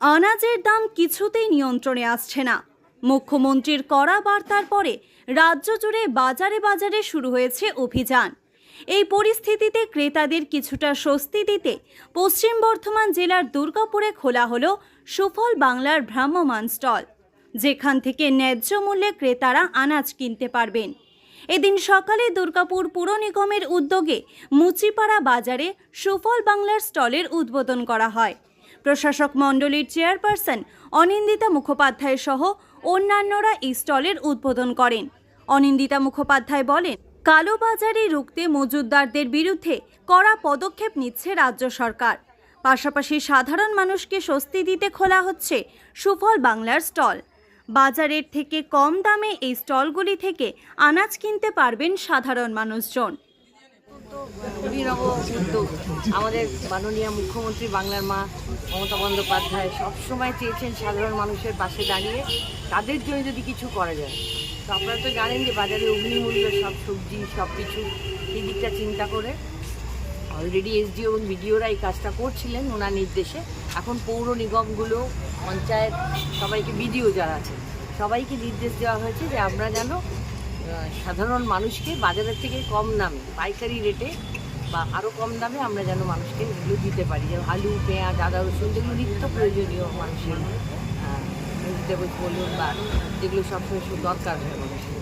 আনাজের দাম কিছুতেই নিয়ন্ত্রণে আসছে না। মুখ্যমন্ত্রীর কড়া বার্তার পরে রাজ্য জুড়ে বাজারে বাজারে শুরু হয়েছে অভিযান। এই পরিস্থিতিতে ক্রেতাদের কিছুটা স্বস্তি দিতে পশ্চিম বর্ধমান জেলার দুর্গাপুরে খোলা হলো সুফল বাংলার ভ্রাম্যমান স্টল, যেখান থেকে ন্যায্য মূল্যে ক্রেতারা আনাজ কিনতে পারবেন। এদিন সকালে দুর্গাপুর পুর নিগমের উদ্যোগে মুচিপাড়া বাজারে সুফল বাংলার স্টলের উদ্বোধন করা হয়। প্রশাসক মণ্ডলীর চেয়ারপারসন অনিন্দিতা মুখোপাধ্যায় সহ অন্যান্যরা এই স্টলের উদ্বোধন করেন। অনিন্দিতা মুখোপাধ্যায় বলেন, কালোবাজারি রুখতে মজুদদারদের বিরুদ্ধে কড়া পদক্ষেপ নিচ্ছে রাজ্য সরকার। পাশাপাশি সাধারণ মানুষকে স্বস্তি দিতে খোলা হচ্ছে সুফল বাংলার স্টল। বাজারের থেকে কম দামে এই স্টলগুলি থেকে আনাজ কিনতে পারবেন সাধারণ মানুষজন। আমাদের মাননীয় মুখ্যমন্ত্রী বাংলার মা মমতা বন্দ্যোপাধ্যায় সবসময় চেয়েছেন সাধারণ মানুষের পাশে দাঁড়িয়ে তাদের জন্য যদি কিছু করা যায়। তো আপনারা তো জানেন যে বাজারে অগ্নিমূল্য, সব সবজি সব কিছু এই দিকটা চিন্তা করে অলরেডি এসডিও এবং বিডিওরা এই কাজটা করছিলেন ওনার নির্দেশে। এখন পৌর নিগমগুলো, পঞ্চায়েত, সবাইকে বিডিও যারা আছে, সবাইকে নির্দেশ দেওয়া হয়েছে যে আমরা যেন সাধারণ মানুষকে বাজারের থেকে কম দামে, পাইকারি রেটে বা আরও কম দামে আমরা যেন মানুষকে এগুলো দিতে পারি। যেমন আলু, পেঁয়াজ, আদা, রসুন যেগুলো নিত্য প্রয়োজনীয় মানুষের ভেজিটেবলস বলুন বা যেগুলো সবসময় দরকার হয় মানুষের।